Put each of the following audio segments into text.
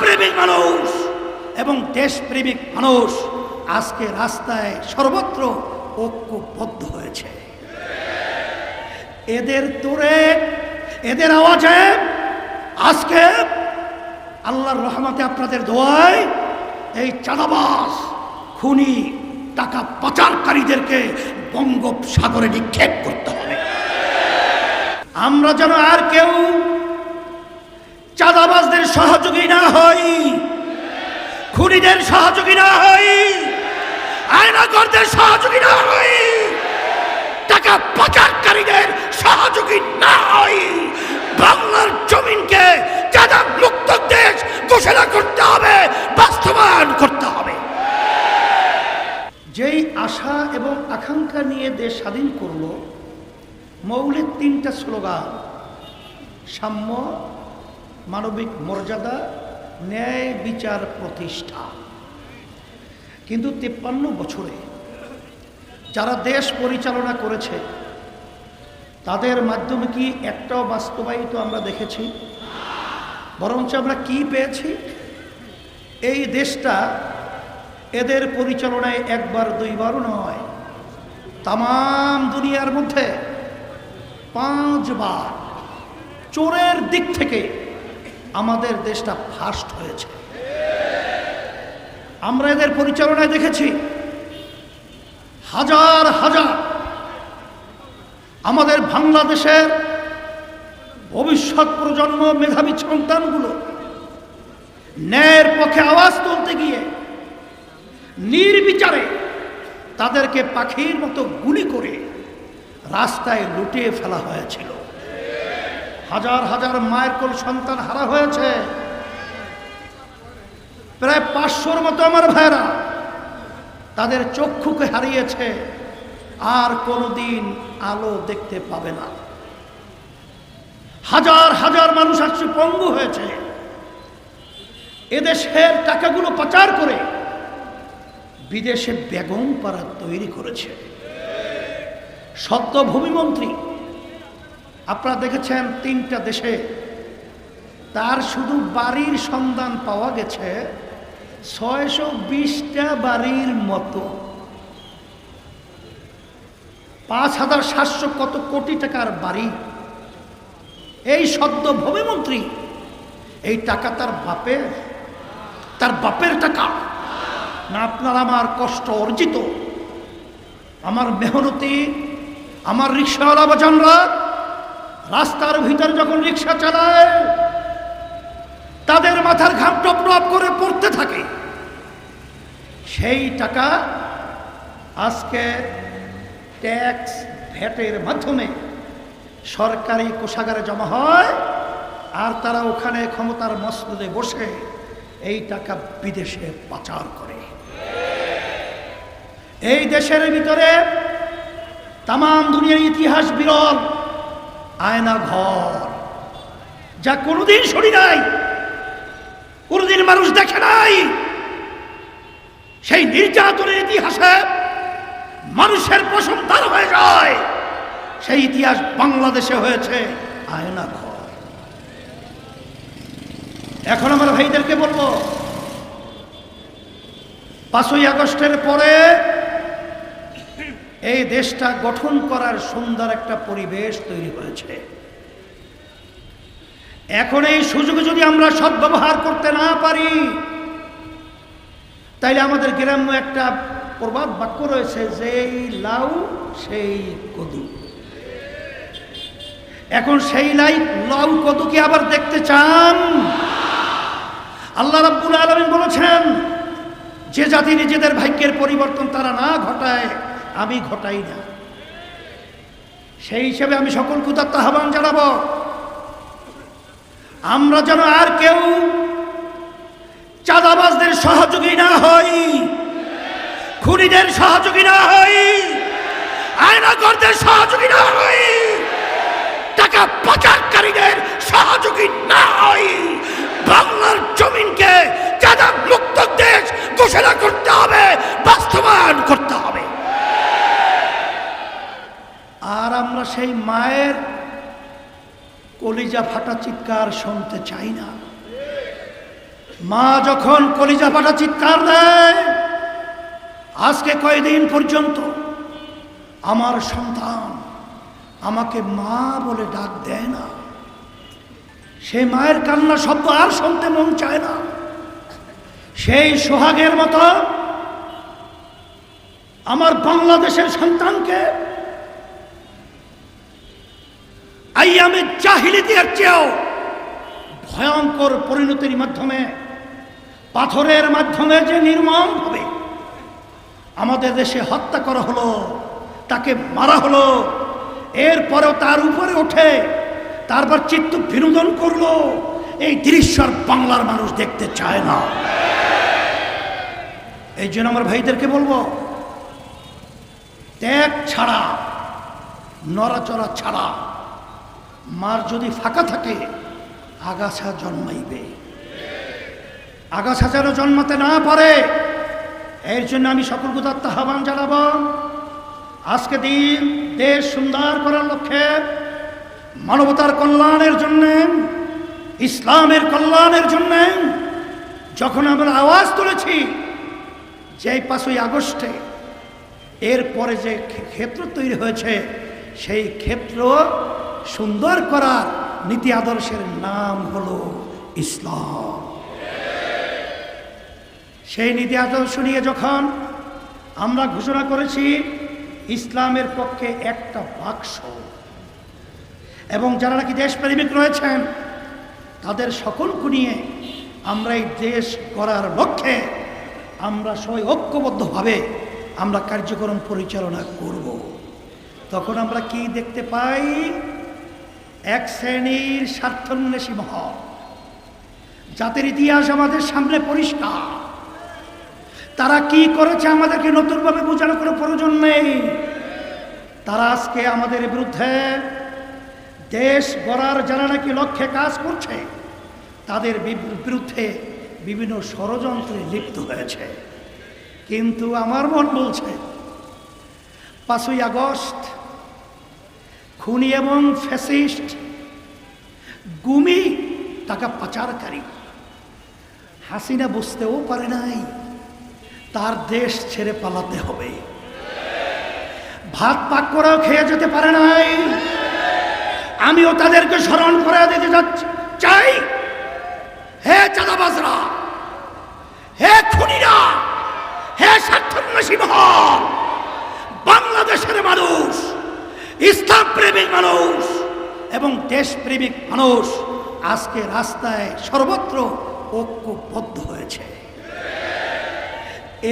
প্রেমিক মানুষ এবং দেশপ্রেমিক মানুষ আজকে রাস্তায় সর্বত্র ঐক্যবদ্ধ হয়েছে। এদের তোরে এদের আওয়াজে আজকে আল্লাহর রহমতে আপনাদের দোয়ায় এই চাঁদাবাস খুনি, টাকা পাচারকারীদেরকে বঙ্গোপসাগরে নিক্ষেপ করতে হবে। আমরা যেন আর কেউ চাঁদাবাজদের সহযোগী না হই। খুনিদের সহযোগী না হই। আয়নাগরদের সহযোগী না হই। টাকা পাচারকারীদের সহযোগী না হই। বাংলার জমিনকে চাঁদা মুক্ত দেশ ঘোষণা করতে হবে, বাস্তবায়ন করতে হবে। যেই আশা এবং আকাঙ্ক্ষা নিয়ে দেশ স্বাধীন করল, মৌলিক তিনটা স্লোগান, সাম্য মানবিক মর্যাদা, ন্যায় বিচার প্রতিষ্ঠা। কিন্তু তিপ্পান্ন বছরে যারা দেশ পরিচালনা করেছে, তাদের মাধ্যমে কি একটাও বাস্তবায়িত আমরা দেখেছি? বরঞ্চ আমরা কি পেয়েছি? এই দেশটা এদের পরিচালনায় একবার, দুইবারও নয়। তাম দুনিয়ার মধ্যে পাঁচবার চোরের দিক থেকে আমাদের দেশটা ফার্স্ট হয়েছে। আমরা এদের পরিচালনায় দেখেছি। হাজার হাজার আমাদের বাংলাদেশের ভবিষ্যৎ প্রজন্ম, মেধাবী সন্তানগুলো ন্যায়ের পক্ষে আওয়াজ তুলতে গিয়ে নির্বিচারে তাদেরকে পাখির মতো গুলি করে রাস্তায় লুটিয়ে ফেলা হয়েছিল। হাজার হাজার মায়ের কোল সন্তান হারা হয়েছে। প্রায় পাঁচশোর মতো আমার ভাইরা তাদের চক্ষুকে হারিয়েছে। আর কোনোদিন আলো দেখতে পাবে না। হাজার হাজার মানুষ আজকে পঙ্গু হয়েছে। এদেশের টাকাগুলো পাচার করে বিদেশে বেগম পাড়া তৈরি করেছে। সদ্য ভূমিমন্ত্রী আপনারা দেখেছেন তিনটা দেশে তার শুধু বাড়ির সন্ধান পাওয়া গেছে ছয়শো বিশটা বাড়ির মতো। পাঁচ হাজার সাতশো কত কোটি টাকার বাড়ি। এই সদ্য ভূমিমন্ত্রী, এই টাকা তার বাপের তার বাপের টাকা। না আপনার আমার কষ্ট অর্জিত। আমার মেহনতি, আমার রিক্সাওয়ালা বাজানরা রাস্তার ভিতর যখন রিক্সা চালায়, তাদের মাথার ঘাম টপ টপ করে পড়তে থাকে। সেই টাকা আজকে ট্যাক্স ভ্যাটের মাধ্যমে সরকারি কোষাগারে জমা হয়, আর তারা ওখানে ক্ষমতার মসনদে বসে এই টাকা বিদেশে পাচার করে। এই দেশের ভিতরে তাম দুনিয়ার ইতিহাস বিরল। আয়না ঘর, যা কোনোদিন শুনি নাই, কোনোদিন মানুষ দেখে নাই। সেই নির্যাতনের ইতিহাসে মানুষের প্রশংসার হয়ে যায়। সেই ইতিহাস বাংলাদেশে হয়েছে আয়না ঘর। এখন আমার ভাইদেরকে বলব, পাঁচই আগস্টের পরে এই দেশটা গঠন করার সুন্দর একটা পরিবেশ তৈরি হয়েছে। এখন এই সুযোগ যদি আমরা সদ্ব্যবহার করতে না পারি, তাইলে আমাদের গ্রাম্য একটা প্রবাদ বাক্য রয়েছে, যেই লাউ, সেই কদু। এখন সেই লাই, লাউ কদুকে আবার দেখতে চান? আল্লাহ রাব্বুল আলমিন বলেছেন, যে জাতি নিজেদের ভাগ্যের পরিবর্তন তারা না ঘটায় আমি ঘটাই না। সেই হিসেবে আমি সকল কুতাত্ত আহ্বান জানাব। আমরা যেন আর কেউ চাঁদাবাজদের সহযোগী না হই, খুনিদের সহযোগী না হই আয়নাগরদের সহযোগী না হই, টাকা পাচারকারীদের সহযোগী না হই। বাংলার জমিনকে চাঁদা মুক্ত দেশ ঘোষণা করতে হবে, বাস্তবায়ন করতে হবে। আর আমরা সেই মায়ের কলিজা ফাটা চিৎকার শুনতে চাই না। মা যখন কলিজা পাটা চিৎকার দেয়, আজকে কয়দিন পর্যন্ত আমার সন্তান আমাকে মা বলে ডাক দেয় না। সে মায়ের কান্না শব্দ আর শুনতে মন চায় না। সেই সোহাগের মতো আমার বাংলাদেশের সন্তানকে জাহিলিদের চেয়েও ভয়ঙ্কর পরিণতির মাধ্যমে, পাথরের মাধ্যমে যে নির্মম হবে, আমাদের দেশে হত্যা করা হলো, তাকে মারা হলো, এরপরেও তার উপরে ওঠে তারপর চিত্ত বিনোদন করল, এই দৃশ্য বাংলার মানুষ দেখতে চায় না। এই জন্য আমার ভাইদেরকে বলব, ত্যাগ ছাড়া, নড়াচড়া ছাড়া মার যদি ফাঁকা থাকে, আগাছা জন্মাইবে। আগাছা যেন জন্মাতে না পারে, এর জন্য আমি সকল গুদাত্ত আহ্বান জানাব। আজকে দিন দেশ সুন্দর করার লক্ষ্যে মানবতার কল্যাণের জন্যে, ইসলামের কল্যাণের জন্যে যখন আমরা আওয়াজ তুলেছি যে পাঁচই আগস্টে, এরপরে যে ক্ষেত্র তৈরি হয়েছে, সেই ক্ষেত্র সুন্দর করার নীতি আদর্শের নাম হলো ইসলাম। সেই নীতি আদর্শ নিয়ে যখন আমরা ঘোষণা করেছি, ইসলামের পক্ষে একটা বাক্স, এবং যারা নাকি দেশপ্রেমিক রয়েছেন, তাদের সকলকে নিয়ে আমরা এই দেশ করার লক্ষ্যে আমরা সবাই ঐক্যবদ্ধভাবে আমরা কার্যক্রম পরিচালনা করব। তখন আমরা কি দেখতে পাই? এক শ্রেণির স্বার্থন্বেষী মহল। জাতির ইতিহাস আমাদের সামনে পরিষ্কার। তারা কি করেছে আমাদেরকে নতুনভাবে বোঝানোর কোনো প্রয়োজন নেই। তারা আজকে আমাদের বিরুদ্ধে দেশ গড়ার যারা নাকি লক্ষ্যে কাজ করছে, তাদের বিরুদ্ধে বিভিন্ন ষড়যন্ত্রে লিপ্ত হয়েছে। কিন্তু আমার মন বলছে, পাঁচই আগস্ট খুনি এবং ফ্যাসিস্ট। গুমি টাকা পাচারকারী। হাসিনা বুঝতেও পারে নাই, তার দেশ ছেড়ে পালাতে হবে। ভাত পাক করেও খেয়ে যেতে পারে নাই। আমিও তাদেরকে স্মরণ করে দিতে চাই। হে চাঁদাবাজরা, হে খুনিরা, হে স্বার্থন্বেষী মহল বাংলাদেশের মানুষ ইসলাম প্রেমিক মানুষ এবং দেশপ্রেমিক মানুষ আজকে রাস্তায় সর্বত্র ঐক্যবদ্ধ হয়েছে।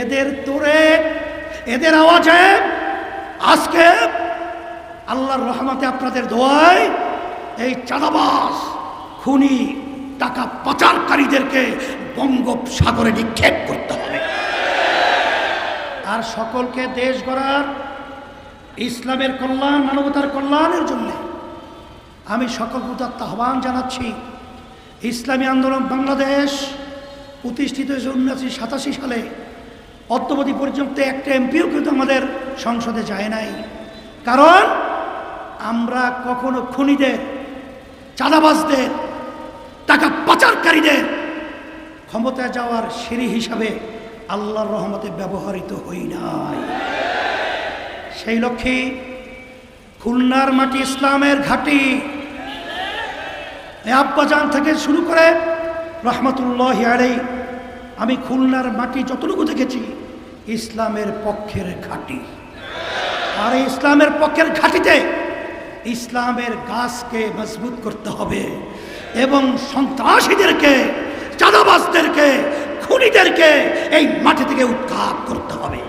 এদের তোরে এদের আওয়াজে আজকে আল্লাহর রহমতে আপনাদের দোয়ায় এই চাঁদাবাস খুনি, টাকা পাচারকারীদেরকে বঙ্গোপসাগরে নিক্ষেপ করতে হবে। আর সকলকে দেশ গড়ার ইসলামের কল্যাণ, মানবতার কল্যাণের জন্য আমি সকল প্রদত্ত আহ্বান জানাচ্ছি। ইসলামী আন্দোলন বাংলাদেশ প্রতিষ্ঠিত হয়েছে উনিশশো সাতাশি সালে। অদ্যবধি পর্যন্ত একটা এমপিও কিন্তু আমাদের সংসদে যায় নাই। কারণ আমরা কখনো খুনিদের, চাঁদাবাজদের, টাকা পাচারকারীদের ক্ষমতায় যাওয়ার সিঁড়ি হিসাবে আল্লাহর রহমতে ব্যবহৃত হই নাই। সেই লক্ষ্যে খুলনার মাটি ইসলামের ঘাঁটি। আব্বাজান থেকে শুরু করে রহমতুল্লাহ আলাই আমি খুলনার মাটি যতটুকু দেখেছি, ইসলামের পক্ষের ঘাঁটি। আর ইসলামের পক্ষের ঘাঁটিতে ইসলামের গাছকে মজবুত করতে হবে এবং সন্ত্রাসীদেরকে, চাঁদাবাজদেরকে, খুনিদেরকে এই মাটি থেকে উৎখাত করতে হবে।